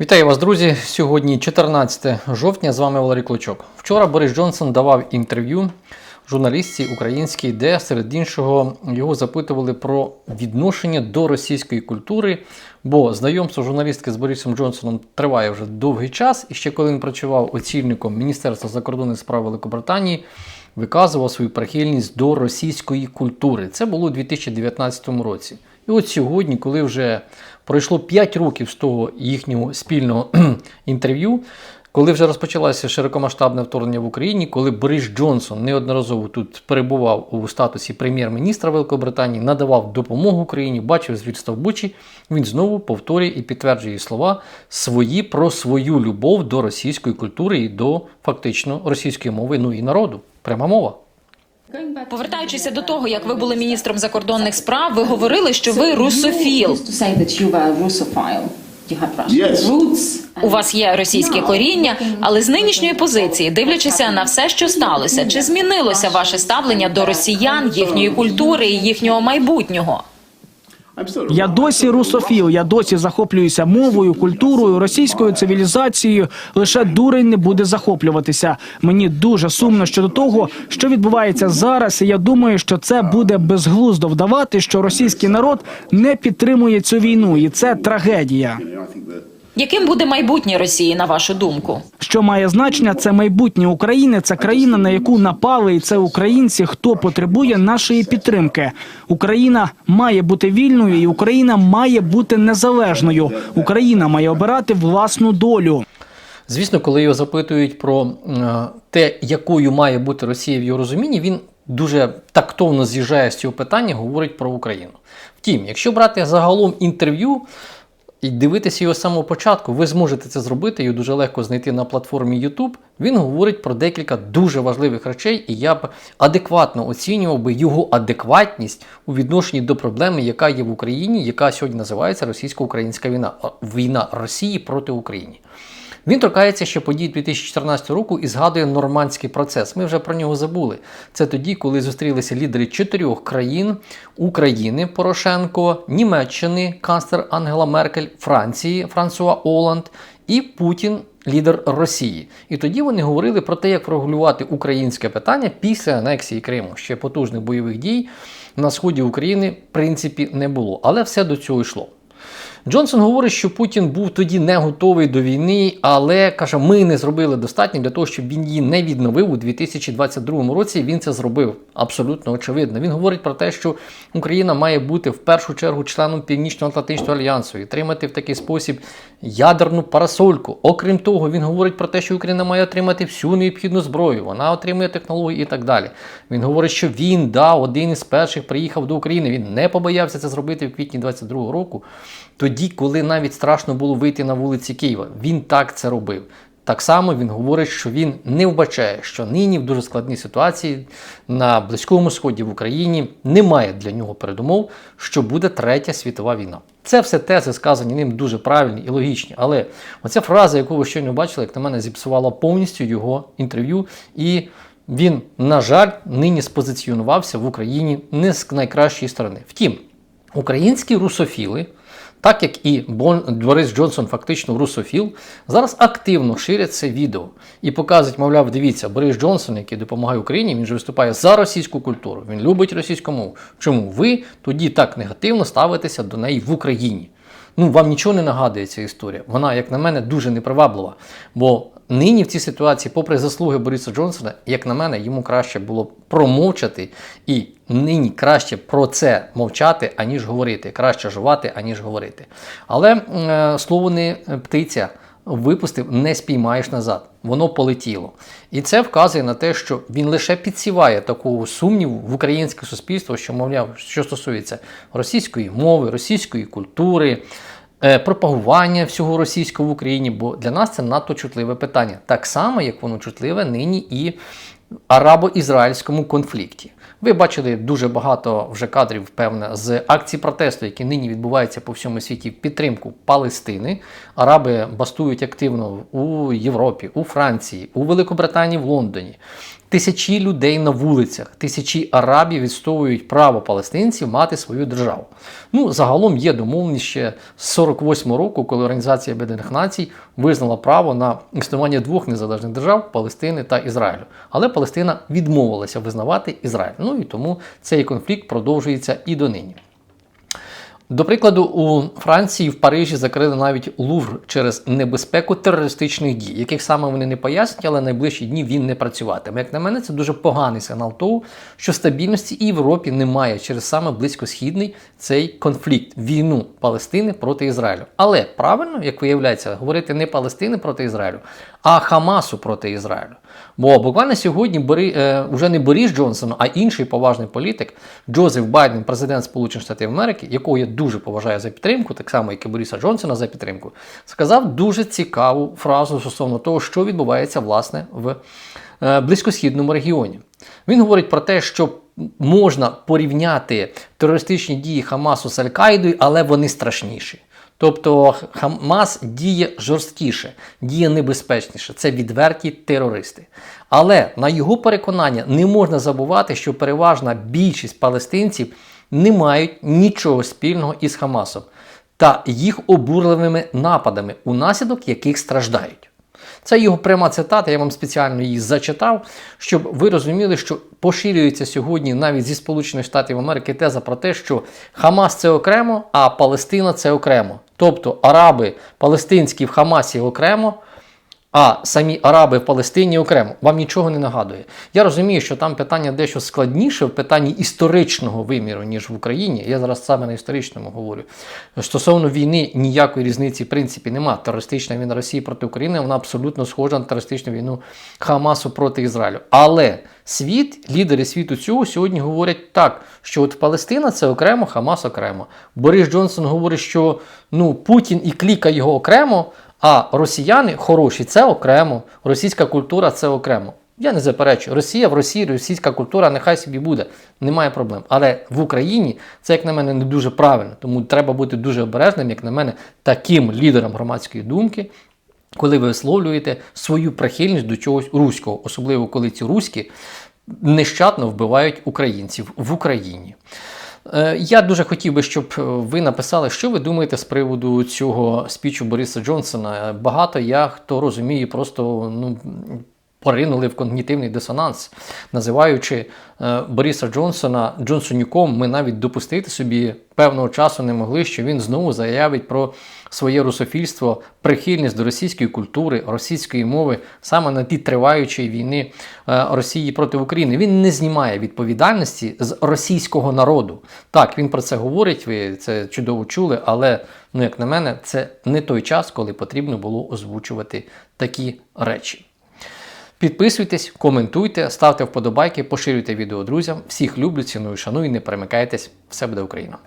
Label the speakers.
Speaker 1: Вітаю вас, друзі! Сьогодні 14 жовтня. З вами Валерій Клочок. Вчора Борис Джонсон давав інтерв'ю журналістці українській, де серед іншого його запитували про відношення до російської культури. Бо знайомство журналістки з Борисом Джонсоном триває вже довгий час. І ще коли він працював очільником Міністерства закордонних справ Великобританії, виказував свою прихильність до російської культури. Це було у 2019 році. І от сьогодні, коли вже пройшло 5 років з того їхнього спільного інтерв'ю, коли вже розпочалося широкомасштабне вторгнення в Україні, коли Борис Джонсон неодноразово тут перебував у статусі прем'єр-міністра Великобританії, надавав допомогу Україні, бачив звірства в Бучі, він знову повторює і підтверджує слова свої про свою любов до російської культури і до фактично російської мови, ну і народу. Пряма мова.
Speaker 2: Повертаючися до того, як ви були міністром закордонних справ, ви говорили, що ви русофіл. У вас є російське коріння, але з нинішньої позиції, дивлячися на все, що сталося, чи змінилося ваше ставлення до росіян, їхньої культури і їхнього майбутнього?
Speaker 3: Я досі русофіл, я досі захоплююся мовою, культурою, російською цивілізацією. Лише дурень не буде захоплюватися. Мені дуже сумно щодо того, що відбувається зараз. І я думаю, що це буде безглуздо вдавати, що російський народ не підтримує цю війну, і це трагедія.
Speaker 2: Яким буде майбутнє Росії, на вашу думку?
Speaker 3: Що має значення, це майбутнє України. Це країна, на яку напали, і це українці, хто потребує нашої підтримки. Україна має бути вільною, і Україна має бути незалежною. Україна має обирати власну долю.
Speaker 1: Звісно, коли його запитують про те, якою має бути Росія в його розумінні, він дуже тактовно з'їжджає з цього питання, говорить про Україну. Втім, якщо брати загалом інтерв'ю і дивитися його з самого початку, ви зможете це зробити, його дуже легко знайти на платформі YouTube. Він говорить про декілька дуже важливих речей, і я б адекватно оцінював би його адекватність у відношенні до проблеми, яка є в Україні, яка сьогодні називається російсько-українська війна, війна Росії проти України. Він торкається ще подій 2014 року і згадує нормандський процес. Ми вже про нього забули. Це тоді, коли зустрілися лідери чотирьох країн: України Порошенко, Німеччини, канцлер Ангела Меркель, Франції, Франсуа Оланд і Путін. Лідер Росії, і тоді вони говорили про те, як врегулювати українське питання після анексії Криму. Ще потужних бойових дій на сході України в принципі не було, але все до цього йшло. Джонсон говорить, що Путін був тоді не готовий до війни, але каже, ми не зробили достатньо для того, щоб він її не відновив у 2022 році. Він це зробив абсолютно очевидно. Він говорить про те, що Україна має бути в першу чергу членом Північно-Атлантичного альянсу і отримати в такий спосіб ядерну парасольку. Окрім того, він говорить про те, що Україна має отримати всю необхідну зброю, вона отримує технології і так далі. Він говорить, що він да, один із перших приїхав до України. Він не побоявся це зробити в квітні 22 року. Тоді, коли навіть страшно було вийти на вулиці Києва, він так це робив. Так само він говорить, що він не вбачає, що нині в дуже складній ситуації на Близькому Сході в Україні немає для нього передумов, що буде третя світова війна. Це все тези сказані ним дуже правильні і логічні. Але оця фраза, яку ви щойно бачили, як на мене зіпсувала повністю його інтерв'ю. І він, на жаль, нині спозиціонувався в Україні не з найкращої сторони. Втім, українські русофіли. Так як і Борис Джонсон фактично русофіл, зараз активно ширять це відео і показують, мовляв, дивіться, Борис Джонсон, який допомагає Україні, він же виступає за російську культуру, він любить російську мову. Чому ви тоді так негативно ставитеся до неї в Україні? Ну, вам нічого не нагадує ця історія. Вона, як на мене, дуже неприваблива. Бо нині в цій ситуації, попри заслуги Бориса Джонсона, як на мене, йому краще було промовчати і нині краще про це мовчати, аніж говорити. Краще жувати, аніж говорити. Але е, слово не птиця. Випустив, не спіймаєш назад, воно полетіло. І це вказує на те, що він лише підсіває такого сумніву в українське суспільство, що, мовляв, що стосується російської мови, російської культури, е, пропагування всього російського в Україні, бо для нас це надто чутливе питання. Так само, як воно чутливе нині і арабо-ізраїльському конфлікті. Ви бачили дуже багато вже кадрів, певне, з акцій протесту, які нині відбуваються по всьому світі в підтримку Палестини. Араби бастують активно у Європі, у Франції, у Великобританії, в Лондоні. Тисячі людей на вулицях, тисячі арабів відстоюють право палестинців мати свою державу. Ну, загалом є домовленість ще з 48-го року, коли Організація Об'єднаних Націй визнала право на існування двох незалежних держав Палестини та Ізраїлю. Але Палестина відмовилася визнавати Ізраїль. Ну і тому цей конфлікт продовжується і донині. До прикладу, у Франції в Парижі закрили навіть Лувр через небезпеку терористичних дій, яких саме вони не пояснять, але найближчі дні він не працюватиме. Як на мене, це дуже поганий сигнал того, що стабільності і в Європі немає через саме близькосхідний цей конфлікт, війну Палестини проти Ізраїлю. Але правильно, як виявляється, говорити не Палестини проти Ізраїлю, а Хамасу проти Ізраїлю. Бо буквально сьогодні Бори, е, вже не Борис Джонсон, а інший поважний політик Джозеф Байден, президент Сполучених Штатів Америки, якого я дуже поважаю за підтримку, так само як і Бориса Джонсона за підтримку, сказав дуже цікаву фразу стосовно того, що відбувається власне в е, близькосхідному регіоні. Він говорить про те, що можна порівняти терористичні дії Хамасу з Аль-Каїдою, але вони страшніші. Тобто Хамас діє жорсткіше, діє небезпечніше. Це відверті терористи. Але на його переконання не можна забувати, що переважна більшість палестинців не мають нічого спільного із Хамасом та їх обурливими нападами, унаслідок яких страждають. Це його пряма цитата, я вам спеціально її зачитав, щоб ви розуміли, що поширюється сьогодні навіть зі Сполучених Штатів Америки теза про те, що Хамас це окремо, а Палестина це окремо. Тобто араби палестинські в Хамасі окремо, а самі араби в Палестині окремо. Вам нічого не нагадує. Я розумію, що там питання дещо складніше в питанні історичного виміру, ніж в Україні. Я зараз саме на історичному говорю. Стосовно війни ніякої різниці в принципі немає. Терористична війна Росії проти України вона абсолютно схожа на терористичну війну Хамасу проти Ізраїлю. Але світ, лідери світу цього сьогодні говорять так, що от Палестина це окремо, Хамас окремо. Борис Джонсон говорить, що ну Путін і кліка його окремо. А росіяни хороші це окремо, російська культура це окремо. Я не заперечую. Росія в Росії, російська культура нехай собі буде, немає проблем. Але в Україні це, як на мене, не дуже правильно. Тому треба бути дуже обережним, як на мене, таким лідером громадської думки, коли ви висловлюєте свою прихильність до чогось руського, особливо коли ці руські нещадно вбивають українців в Україні. Е, Я дуже хотів би, щоб ви написали, що ви думаєте з приводу цього спічу Бориса Джонсона. Багато я хто розуміє, просто ну. Поринули в когнітивний дисонанс, називаючи е, Бориса Джонсона Джонсонюком, ми навіть допустити собі певного часу не могли, що він знову заявить про своє русофільство, прихильність до російської культури, російської мови саме на ті триваючої війни е, Росії проти України. Він не знімає відповідальності з російського народу. Так, він про це говорить, ви це чудово чули, але, ну як на мене, це не той час, коли потрібно було озвучувати такі речі. Підписуйтесь, коментуйте, ставте вподобайки, поширюйте відео друзям. Всіх люблю, ціную, шаную, не перемикайтесь. Все буде Україна!